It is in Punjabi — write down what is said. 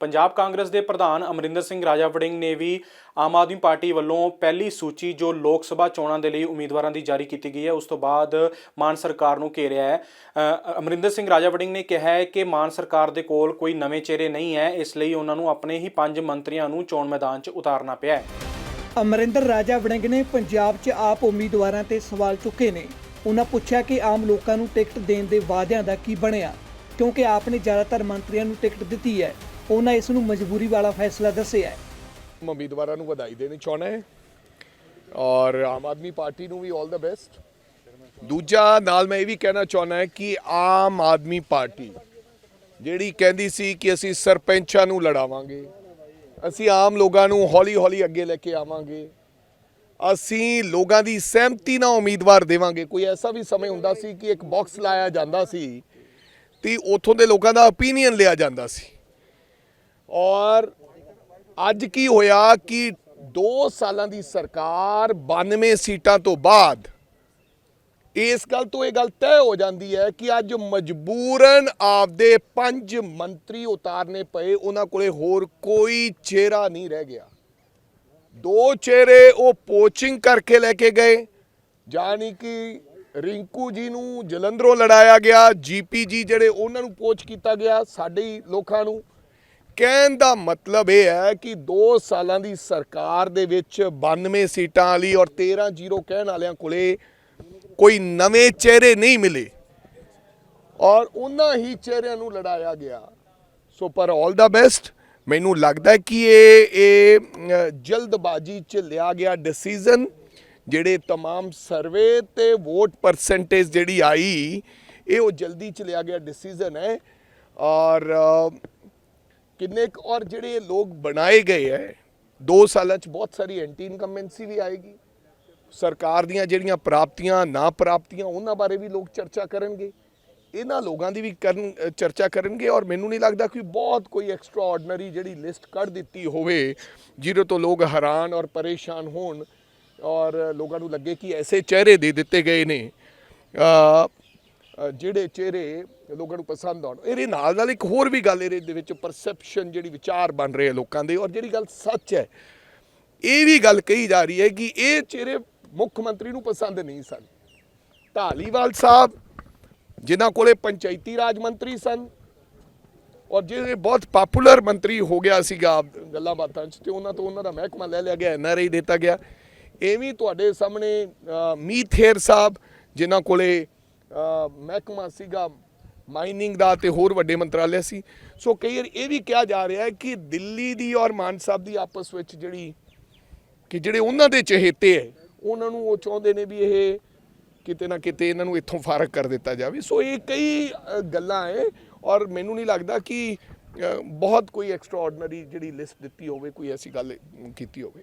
ਪੰਜਾਬ ਕਾਂਗਰਸ ਦੇ ਪ੍ਰਧਾਨ ਅਮਰਿੰਦਰ ਸਿੰਘ ਰਾਜਾ ਵੜਿੰਗ ਨੇ ਵੀ ਆਮ ਆਦਮੀ ਪਾਰਟੀ ਵੱਲੋਂ ਪਹਿਲੀ ਸੂਚੀ ਜੋ ਲੋਕ ਸਭਾ ਚੋਣਾਂ ਦੇ ਲਈ ਉਮੀਦਵਾਰਾਂ ਦੀ ਜਾਰੀ ਕੀਤੀ ਗਈ ਹੈ, ਉਸ ਤੋਂ ਬਾਅਦ ਮਾਨ ਸਰਕਾਰ ਨੂੰ ਘੇਰਿਆ ਹੈ। ਅਮਰਿੰਦਰ ਸਿੰਘ ਰਾਜਾ ਵੜਿੰਗ ਨੇ ਕਿਹਾ ਹੈ ਕਿ ਮਾਨ ਸਰਕਾਰ ਦੇ ਕੋਲ ਕੋਈ ਨਵੇਂ ਚਿਹਰੇ ਨਹੀਂ ਹੈ, ਇਸ ਲਈ ਉਹਨਾਂ ਨੂੰ ਆਪਣੇ ਹੀ ਪੰਜ ਮੰਤਰੀਆਂ ਨੂੰ ਚੋਣ ਮੈਦਾਨ 'ਚ ਉਤਾਰਨਾ ਪਿਆ ਹੈ। ਅਮਰਿੰਦਰ ਰਾਜਾ ਵੜਿੰਗ ਨੇ ਪੰਜਾਬ 'ਚ ਆਪ ਉਮੀਦਵਾਰਾਂ ਤੇ ਸਵਾਲ ਚੁੱਕੇ ਨੇ। ਉਹਨਾਂ ਪੁੱਛਿਆ ਕਿ ਆਮ ਲੋਕਾਂ ਨੂੰ ਟਿਕਟ ਦੇਣ ਦੇ ਵਾਅਦਿਆਂ ਦਾ ਕੀ ਬਣਿਆ, ਕਿਉਂਕਿ ਆਪ ਨੇ ਜ਼ਿਆਦਾਤਰ ਮੰਤਰੀਆਂ ਨੂੰ ਟਿਕਟ ਦਿੱਤੀ ਹੈ। ਉਹਨਾਂ ਇਸ ਨੂੰ ਮਜਬੂਰੀ ਵਾਲਾ ਫੈਸਲਾ ਦੱਸਿਆ ਹੈ। ਮੈਂ ਉਮੀਦਵਾਰਾਂ ਨੂੰ ਵਧਾਈ ਦੇਣੀ ਚਾਹੁੰਦਾ ਹੈ ਔਰ ਆਮ ਆਦਮੀ ਪਾਰਟੀ ਨੂੰ ਵੀ 올 ਦਾ ਬੈਸਟ ਦੂਜਾ ਨਾਲ ਮੈਂ ਇਹ ਵੀ ਕਹਿਣਾ ਚਾਹੁੰਦਾ ਹੈ ਕਿ ਆਮ ਆਦਮੀ ਪਾਰਟੀ ਜਿਹੜੀ ਕਹਿੰਦੀ ਸੀ ਕਿ ਅਸੀਂ ਸਰਪੰਚਾਂ ਨੂੰ ਲੜਾਵਾਂਗੇ, ਅਸੀਂ ਆਮ ਲੋਕਾਂ ਨੂੰ ਹੌਲੀ-ਹੌਲੀ ਅੱਗੇ ਲੈ ਕੇ ਆਵਾਂਗੇ, ਅਸੀਂ ਲੋਕਾਂ ਦੀ ਸਹਿਮਤੀ ਨਾਲ ਉਮੀਦਵਾਰ ਦੇਵਾਂਗੇ। ਕੋਈ ਐਸਾ ਵੀ ਸਮੇਂ ਹੁੰਦਾ ਸੀ ਕਿ ਇੱਕ ਬਾਕਸ ਲਾਇਆ ਜਾਂਦਾ ਸੀ ਤੇ ਉਥੋਂ ਦੇ ਲੋਕਾਂ ਦਾ opinion ਲਿਆ ਜਾਂਦਾ ਸੀ। ਔਰ ਅੱਜ ਕੀ ਹੋਇਆ ਕਿ 2 ਸਾਲਾਂ ਦੀ ਸਰਕਾਰ 92 ਸੀਟਾਂ ਤੋਂ ਬਾਅਦ ਇਸ ਗੱਲ ਤੋਂ ਇਹ ਗੱਲ ਤੈਅ ਹੋ ਜਾਂਦੀ ਹੈ ਕਿ ਅੱਜ ਮਜਬੂਰਨ ਆਪਦੇ ਪੰਜ ਮੰਤਰੀ ਉਤਾਰਨੇ ਪਏ, ਉਹਨਾਂ ਕੋਲੇ ਹੋਰ ਕੋਈ ਚਿਹਰਾ ਨਹੀਂ ਰਹਿ ਗਿਆ। ਦੋ ਚਿਹਰੇ ਉਹ ਪੋਚਿੰਗ ਕਰਕੇ ਲੈ ਕੇ ਗਏ ਜਾਨੀ ਕਿ ਰਿੰਕੂ ਜੀ ਨੂੰ ਜਲੰਧਰੋਂ ਲੜਾਇਆ ਗਿਆ, ਜੀਪੀ ਜੀ ਜਿਹੜੇ ਉਹਨਾਂ ਨੂੰ ਪੋਚ ਕੀਤਾ ਗਿਆ, ਸਾਡੇ ਹੀ ਲੋਕਾਂ ਨੂੰ। ਕਹਿਣ ਦਾ ਮਤਲਬ ਇਹ ਹੈ ਕਿ 2 ਸਾਲਾਂ ਦੀ ਸਰਕਾਰ ਦੇ ਵਿੱਚ 92 ਸੀਟਾਂ ਵਾਲੀ ਔਰ 13 ਜ਼ੀਰੋ ਕਹਿਣ ਵਾਲਿਆਂ ਕੋਲੇ ਕੋਈ ਨਵੇਂ ਚਿਹਰੇ ਨਹੀਂ ਮਿਲੇ ਔਰ ਉਹਨਾਂ ਹੀ ਚਿਹਰਿਆਂ ਨੂੰ ਲੜਾਇਆ ਗਿਆ ਸੋ ਪਰ 올 ਦਾ ਬੈਸਟ ਮੈਨੂੰ ਲੱਗਦਾ ਹੈ ਕਿ ਇਹ ਇਹ ਅ, ਜਲਦਬਾਜ਼ੀ ਚ ਲਿਆ ਗਿਆ ਡਿਸੀਜਨ ਜਿਹੜੇ तमाम ਸਰਵੇ ਤੇ ਵੋਟ ਪਰਸੈਂਟੇਜ ਜਿਹੜੀ ਆਈ ਇਹ ਉਹ ਜਲਦੀ ਚ ਲਿਆ ਗਿਆ ਡਿਸੀਜਨ ਹੈ ਔਰ ਅ, ਕਿੰਨੇ ਕੁ ਔਰ ਜਿਹੜੇ ਲੋਕ ਬਣਾਏ ਗਏ ਹੈ 2 ਸਾਲਾਂ ਚ ਬਹੁਤ ਸਾਰੀ ਐਂਟੀ ਇਨਕਮਬੈਂਸੀ ਵੀ ਆਏਗੀ। ਸਰਕਾਰ ਦੀਆਂ ਜਿਹੜੀਆਂ ਪ੍ਰਾਪਤੀਆਂ ਨਾ ਪ੍ਰਾਪਤੀਆਂ ਉਹਨਾਂ ਬਾਰੇ ਵੀ ਲੋਕ ਚਰਚਾ ਕਰਨਗੇ। ਇਹਨਾਂ ਲੋਕਾਂ ਦੀ ਵੀ ਕਰਨ ਚਰਚਾ ਕਰਨਗੇ ਔਰ ਮੈਨੂੰ ਨਹੀਂ ਲੱਗਦਾ ਕਿ ਬਹੁਤ ਕੋਈ ਐਕਸਟਰਾ ਆਰਡੀਨਰੀ ਜਿਹੜੀ ਲਿਸਟ ਕੱਢ ਦਿੱਤੀ ਹੋਵੇ, ਜਿਹਦੇ ਤੋਂ ਲੋਕ ਹੈਰਾਨ ਔਰ ਪਰੇਸ਼ਾਨ ਹੋਣ ਔਰ ਲੋਕਾਂ ਨੂੰ ਲੱਗੇ ਕਿ ਐਸੇ ਚਿਹਰੇ ਦੇ ਦਿੱਤੇ ਗਏ ਨੇ। ਜਿਹੜੇ ਚਿਹਰੇ ਲੋਕਾਂ ਨੂੰ ਪਸੰਦ ਆਉਣ ਇਹਦੇ ਨਾਲ ਨਾਲ ਇੱਕ ਹੋਰ ਵੀ ਗੱਲ ਇਹਦੇ ਵਿੱਚ ਪਰਸੈਪਸ਼ਨ ਜਿਹੜੀ ਵਿਚਾਰ ਬਣ ਰਹੇ ਆ ਲੋਕਾਂ ਦੇ ਔਰ ਜਿਹੜੀ ਗੱਲ ਸੱਚ ਹੈ ਇਹ ਵੀ ਗੱਲ ਕਹੀ ਜਾ ਰਹੀ ਹੈ ਕਿ ਇਹ ਚਿਹਰੇ ਮੁੱਖ ਮੰਤਰੀ ਨੂੰ ਪਸੰਦ ਨਹੀਂ ਸਨ। ਢਾਲੀਵਾਲ ਸਾਹਿਬ ਜਿਨ੍ਹਾਂ ਕੋਲੇ ਪੰਚਾਇਤੀ ਰਾਜ ਮੰਤਰੀ ਸਨ ਔਰ ਜਿਹੜੇ ਬਹੁਤ ਪਪੂਲਰ ਮੰਤਰੀ ਹੋ ਗਿਆ ਸੀਗਾ ਗੱਲਾਂ ਬਾਤਾਂ 'ਚ ਤੇ ਉਹਨਾਂ ਤੋਂ ਉਹਨਾਂ ਦਾ ਮਹਿਕਮਾ ਲੈ ਲਿਆ ਗਿਆ ਐਨਆਰਆਈ ਦਿੱਤਾ ਗਿਆ। ਐਵੇਂ ਤੁਹਾਡੇ ਸਾਹਮਣੇ ਅ, ਹੇਰ ਸਾਹਿਬ ਜਿਨ੍ਹਾਂ ਕੋਲੇ ਮਹਿਕਮਾ ਸੀਗਾ ਮਾਈਨਿੰਗ ਦਾ ਤੇ ਹੋਰ ਵੱਡੇ ਮੰਤਰਾਲੇ ਸੀ। ਸੋ ਕਈ ਵਾਰ ਇਹ ਵੀ ਕਿਹਾ ਜਾ ਰਿਹਾ ਹੈ ਕਿ ਦਿੱਲੀ ਦੀ ਔਰ ਮਾਨ ਸਾਹਿਬ ਦੀ ਆਪਸ ਵਿੱਚ ਜਿਹੜੀ ਕਿ ਜਿਹੜੇ ਉਹਨਾਂ ਦੇ ਚਹੇਤੇ ਹੈ, ਉਹਨਾਂ ਨੂੰ ਉਹ ਚਾਹੁੰਦੇ ਨੇ ਵੀ ਇਹ ਕਿਤੇ ਨਾ ਕਿਤੇ ਇਹਨਾਂ ਨੂੰ ਇੱਥੋਂ ਫਾਰਕ ਕਰ ਦਿੱਤਾ ਜਾਵੇ। ਸੋ ਇਹ ਕਈ ਗੱਲਾਂ ਹੈ ਔਰ ਮੈਨੂੰ ਨਹੀਂ ਲੱਗਦਾ ਕਿ ਬਹੁਤ ਕੋਈ ਐਕਸਟਰਾ ਜਿਹੜੀ ਲਿਸਟ ਦਿੱਤੀ ਹੋਵੇ, ਕੋਈ ਐਸੀ ਗੱਲ ਕੀਤੀ ਹੋਵੇ।